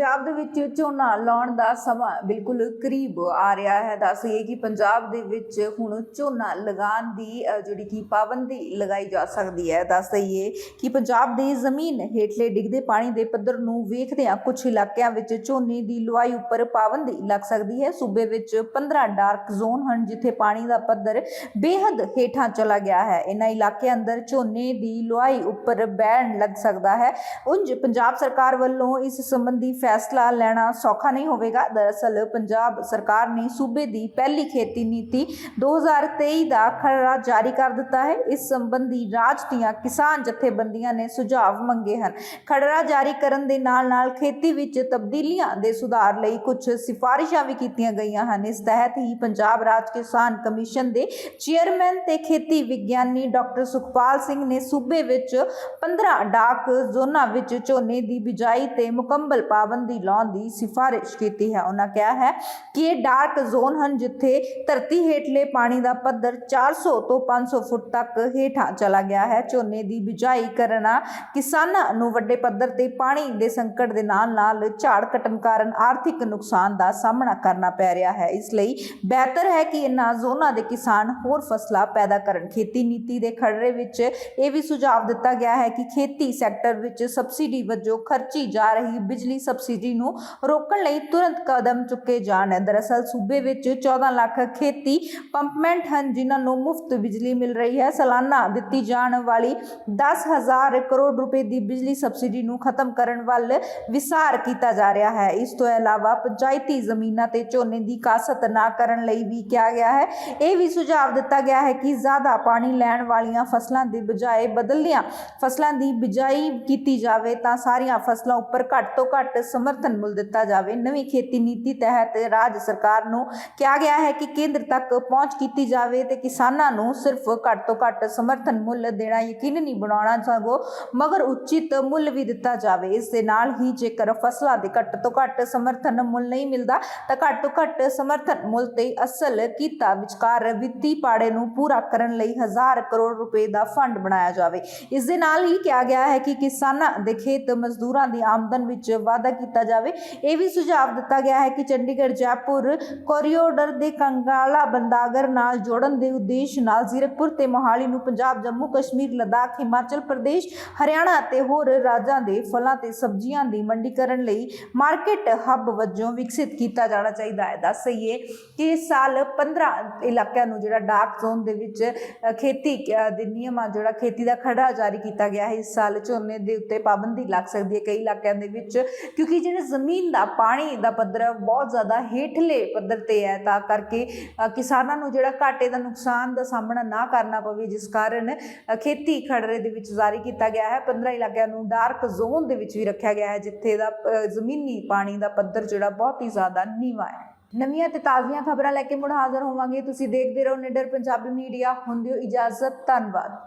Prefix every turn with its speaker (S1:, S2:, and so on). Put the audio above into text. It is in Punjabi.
S1: ਪੰਜਾਬ ਦੇ ਵਿੱਚ ਝੋਨਾ ਲਾਉਣ ਦਾ ਸਮਾਂ ਬਿਲਕੁਲ ਕਰੀਬ ਆ ਰਿਹਾ ਹੈ। ਦੱਸੀਏ ਕਿ ਪੰਜਾਬ ਦੇ ਵਿੱਚ ਹੁਣ ਝੋਨਾ ਲਗਾਉਣ ਦੀ ਜਿਹੜੀ ਕਿ ਪਾਬੰਦੀ ਲਗਾਈ ਜਾ ਸਕਦੀ ਹੈ। ਦੱਸ ਦਈਏ ਕਿ ਪੰਜਾਬ ਦੀ ਜ਼ਮੀਨ ਹੇਠਲੇ ਡਿੱਗਦੇ ਪਾਣੀ ਦੇ ਪੱਧਰ ਨੂੰ ਵੇਖਦਿਆਂ ਕੁਝ ਇਲਾਕਿਆਂ ਵਿੱਚ ਝੋਨੇ ਦੀ ਲੁਆਈ ਉੱਪਰ ਪਾਬੰਦੀ ਲੱਗ ਸਕਦੀ ਹੈ। ਸੂਬੇ ਵਿੱਚ 15 ਡਾਰਕ ਜ਼ੋਨ ਹਨ ਜਿੱਥੇ ਪਾਣੀ ਦਾ ਪੱਧਰ ਬੇਹੱਦ ਹੇਠਾਂ ਚਲਾ ਗਿਆ ਹੈ। ਇਹਨਾਂ ਇਲਾਕਿਆਂ ਅੰਦਰ ਝੋਨੇ ਦੀ ਲੁਆਈ ਉੱਪਰ ਬੈਨ ਲੱਗ ਸਕਦਾ ਹੈ। ਉਂਝ ਪੰਜਾਬ ਸਰਕਾਰ ਵੱਲੋਂ ਇਸ ਸੰਬੰਧੀ ਫੈਸਲਾ ਲੈਣਾ ਸੌਖਾ ਨਹੀਂ ਹੋਵੇਗਾ। ਦਰਅਸਲ ਪੰਜਾਬ ਸਰਕਾਰ ਨੇ ਸੂਬੇ ਦੀ ਪਹਿਲੀ ਖੇਤੀ ਨੀਤੀ 2023 ਦਾ ਖਰੜਾ ਜਾਰੀ ਕਰ ਦਿੱਤਾ ਹੈ। ਇਸ ਸੰਬੰਧੀ ਰਾਜ ਦੀਆਂ ਕਿਸਾਨ ਜਥੇਬੰਦੀਆਂ ਨੇ ਸੁਝਾਅ ਮੰਗੇ ਹਨ। ਖਰੜਾ ਜਾਰੀ ਕਰਨ ਦੇ ਨਾਲ-ਨਾਲ ਖੇਤੀ ਵਿੱਚ ਤਬਦੀਲੀਆਂ ਦੇ ਸੁਧਾਰ ਲਈ ਕੁਝ ਸਿਫਾਰਿਸ਼ਾਂ ਵੀ ਕੀਤੀਆਂ ਗਈਆਂ ਹਨ। ਇਸ ਤਹਿਤ ਹੀ ਪੰਜਾਬ ਰਾਜ ਕਿਸਾਨ ਕਮਿਸ਼ਨ ਦੇ ਚੇਅਰਮੈਨ ਤੇ ਖੇਤੀ ਵਿਗਿਆਨੀ ਡਾਕਟਰ ਸੁਖਪਾਲ ਸਿੰਘ ਨੇ ਸੂਬੇ ਵਿੱਚ 15 ਡਾਕ ਜ਼ੋਨਾਂ ਵਿੱਚ ਝੋਨੇ ਦੀ ਬਿਜਾਈ ਤੇ ਮੁਕੰਮਲ ਪਾਬੰਦੀ ਲਾਉਣ ਦੀ ਸਿਫਾਰਿਸ਼ ਕੀਤੀ ਹੈ। ਉਹਨਾਂ ਕਿਹਾ ਹੈ ਕਿ ਇਹ ਡਾਰਕ ਜ਼ੋਨ ਹਨ ਜਿੱਥੇ ਧਰਤੀ ਹੇਠਲੇ ਪਾਣੀ ਦਾ ਪੱਧਰ 400 ਤੋਂ 500 ਫੁੱਟ ਤੱਕ ਹੇਠਾਂ ਚਲਾ ਗਿਆ ਹੈ। ਝੋਨੇ ਦੀ ਬਿਜਾਈ ਕਰਨਾ ਕਿਸਾਨਾਂ ਨੂੰ ਵੱਡੇ ਪੱਧਰ ਤੇ ਪਾਣੀ ਦੇ ਸੰਕਟ ਦੇ ਨਾਲ ਨਾਲ ਝਾੜ ਘਟਣ ਕਾਰਨ ਆਰਥਿਕ ਨੁਕਸਾਨ ਦਾ ਸਾਹਮਣਾ ਕਰਨਾ ਪੈ ਰਿਹਾ ਹੈ। ਇਸ ਲਈ ਬਿਹਤਰ ਹੈ ਕਿ ਇਹਨਾਂ ਜ਼ੋਨਾਂ ਦੇ ਕਿਸਾਨ ਹੋਰ ਫਸਲਾਂ ਪੈਦਾ ਕਰਨ। ਖੇਤੀ ਨੀਤੀ ਦੇ ਖਰੜੇ ਵਿੱਚ ਇਹ ਵੀ ਸੁਝਾਅ ਦਿੱਤਾ ਗਿਆ ਹੈ ਕਿ ਖੇਤੀ ਸੈਕਟਰ ਵਿੱਚ ਸਬਸਿਡੀ ਵਜੋਂ ਖਰਚੀ ਜਾ ਰਹੀ ਬਿਜਲੀ ਸਬ ਸਬਸਿਡੀ ਨੂੰ ਰੋਕਣ ਲਈ ਤੁਰੰਤ ਕਦਮ ਚੁੱਕੇ ਜਾਣ। ਦਰਅਸਲ ਸੂਬੇ ਵਿੱਚ 14 ਲੱਖ ਖੇਤੀ ਪੰਪਮੈਂਟ ਹਨ, ਜਿਨ੍ਹਾਂ ਨੂੰ ਮੁਫਤ ਬਿਜਲੀ ਮਿਲ ਰਹੀ ਹੈ। ਸਾਲਾਨਾ ਦਿੱਤੀ ਜਾਣ ਵਾਲੀ 10000 ਕਰੋੜ ਰੁਪਏ ਦੀ ਬਿਜਲੀ ਸਬਸਿਡੀ ਨੂੰ ਖਤਮ ਕਰਨ ਵੱਲ ਵਿਸਾਰ ਕੀਤਾ ਜਾ ਰਿਹਾ ਹੈ। ਇਸ ਤੋਂ ਇਲਾਵਾ ਪੰਚਾਇਤੀ ਜ਼ਮੀਨਾਂ ਤੇ ਝੋਨੇ ਦੀ ਕਾਸਤ ਨਾ ਕਰਨ ਲਈ ਵੀ ਕਿਹਾ ਗਿਆ ਹੈ। ਇਹ ਵੀ ਸੁਝਾਅ ਦਿੱਤਾ ਗਿਆ ਹੈ ਕਿ ਜ਼ਿਆਦਾ ਪਾਣੀ ਲੈਣ ਵਾਲੀਆਂ ਫਸਲਾਂ ਦੀ ਬਜਾਏ ਬਦਲੀਆਂ ਫਸਲਾਂ ਦੀ ਬਿਜਾਈ ਕੀਤੀ ਜਾਵੇ ਤਾਂ ਸਾਰੀਆਂ ਫਸਲਾਂ ਉੱਪਰ ਘੱਟ ਤੋਂ ਘੱਟ ਸਮਰਥਨ ਮੁੱਲ ਦਿੱਤਾ ਜਾਵੇ। ਨਵੀਂ ਖੇਤੀ ਨੀਤੀ ਤਹਿਤ ਰਾਜ ਸਰਕਾਰ ਨੂੰ ਕਿਹਾ ਗਿਆ ਹੈ ਕਿ ਕੇਂਦਰ ਤੱਕ ਪਹੁੰਚ ਕੀਤੀ ਜਾਵੇ ਤੇ ਕਿਸਾਨਾਂ ਨੂੰ ਸਿਰਫ ਘੱਟ ਤੋਂ ਘੱਟ ਸਮਰਥਨ ਮੁੱਲ ਦੇਣਾ ਯਕੀਨੀ ਬਣਾਉਣਾ ਸਗੋਂ ਮਗਰ ਉਚਿਤ ਮੁੱਲ ਵੀ ਦਿੱਤਾ ਜਾਵੇ। ਇਸ ਦੇ ਨਾਲ ਹੀ ਜੇਕਰ ਫਸਲਾਂ ਦੇ ਘੱਟ ਤੋਂ ਘੱਟ ਸਮਰਥਨ ਮੁੱਲ ਨਹੀਂ ਮਿਲਦਾ, ਤਾਂ ਘੱਟ ਤੋਂ ਘੱਟ ਸਮਰਥਨ ਮੁੱਲ ਤੇ ਅਸਲ ਕੀਤਾ ਵਿਚਕਾਰ ਵਿੱਤੀ ਪਾੜੇ ਨੂੰ ਪੂਰਾ ਕਰਨ ਲਈ ਹਜ਼ਾਰ ਕਰੋੜ ਰੁਪਏ ਦਾ ਫੰਡ ਬਣਾਇਆ ਜਾਵੇ। ਇਸ ਦੇ ਨਾਲ ਹੀ ਕਿਹਾ ਗਿਆ ਹੈ ਕਿ ਕਿਸਾਨਾਂ ਦੇ ਖੇਤ ਮਜ਼ਦੂਰਾਂ ਦੀ ਆਮਦਨ ਵਿੱਚ ਵਾਧਾ ਕੀਤਾ ਜਾਵੇ। ਇਹ ਵੀ ਸੁਝਾਅ ਦਿੱਤਾ ਗਿਆ ਹੈ ਕਿ ਚੰਡੀਗੜ੍ਹ ਜੈਪੁਰ ਕੋਰੀਡੋਰ ਦੇ ਕੰਗਾਲਾ ਬੰਦਾਗਰ ਨਾਲ ਜੋੜਨ ਦੇ ਉਦੇਸ਼ ਨਾਲ ਜ਼ੀਰਕਪੁਰ ਤੇ ਮੋਹਾਲੀ ਨੂੰ ਪੰਜਾਬ ਜੰਮੂ ਕਸ਼ਮੀਰ ਲਦਾਖ ਹਿਮਾਚਲ ਪ੍ਰਦੇਸ਼ ਹਰਿਆਣਾ ਅਤੇ ਹੋਰ ਰਾਜਾਂ ਦੇ ਫਲਾਂ ਤੇ ਸਬਜ਼ੀਆਂ ਦੀ ਮੰਡੀਕਰਨ ਲਈ ਮਾਰਕੀਟ ਹੱਬ ਵਜੋਂ ਵਿਕਸਿਤ ਕੀਤਾ ਜਾਣਾ ਚਾਹੀਦਾ ਹੈ। ਦੱਸ ਸਹੀਏ ਕਿ ਇਸ ਸਾਲ 15 ਇਲਾਕਿਆਂ ਨੂੰ ਜਿਹੜਾ ਡਾਰਕ ਜ਼ੋਨ ਦੇ ਵਿੱਚ ਖੇਤੀ ਅ, ਦੇ ਨਿਯਮਾਂ ਜਿਹੜਾ ਖੇਤੀ ਦਾ ਖੜਾ ਜਾਰੀ ਕੀਤਾ ਗਿਆ ਹੈ। ਇਸ ਸਾਲ ਝੋਨੇ ਦੇ ਉੱਤੇ ਪਾਬੰਦੀ ਲੱਗ ਸਕਦੀ ਹੈ ਕਈ ਇਲਾਕਿਆਂ ਦੇ ਵਿੱਚ ਕਿਉਂਕਿ ਕਿਉਂਕਿ ਜਿਹੜਾ ਜ਼ਮੀਨ ਦਾ ਪਾਣੀ ਦਾ ਪੱਧਰ ਹੈ, ਬਹੁਤ ਜ਼ਿਆਦਾ ਹੇਠਲੇ ਪੱਧਰ ਤੇ ਹੈ ਤਾਂ ਕਰਕੇ ਕਿਸਾਨਾਂ ਨੂੰ ਜਿਹੜਾ ਘਾਟੇ ਦਾ ਨੁਕਸਾਨ ਦਾ ਸਾਹਮਣਾ ਨਾ ਕਰਨਾ ਪਵੇ ਜਿਸ ਕਾਰਨ ਖੇਤੀ ਖੜਰੇ ਦੇ ਵਿੱਚ ਜਾਰੀ ਕੀਤਾ ਗਿਆ ਹੈ। 15 ਇਲਾਕਿਆਂ ਨੂੰ ਡਾਰਕ ਜ਼ੋਨ ਦੇ ਵਿੱਚ ਵੀ ਰੱਖਿਆ ਗਿਆ ਹੈ ਜਿੱਥੇ ਦਾ ਜ਼ਮੀਨੀ ਪਾਣੀ ਦਾ ਪੱਧਰ ਜਿਹੜਾ ਬਹੁਤ ਹੀ ਜ਼ਿਆਦਾ ਨੀਵਾਂ ਹੈ। ਨਵੀਆਂ ਤੇ ਤਾਜ਼ੀਆਂ ਖਬਰਾਂ ਲੈ ਕੇ ਮੁੜ ਹਾਜ਼ਰ ਹੋਵਾਂਗੇ। ਤੁਸੀਂ ਦੇਖਦੇ ਰਹੋ ਨਿਡਰ ਪੰਜਾਬੀ ਮੀਡੀਆ। ਹੁੰਦੇ ਹੋ ਇਜਾਜ਼ਤ। ਧੰਨਵਾਦ।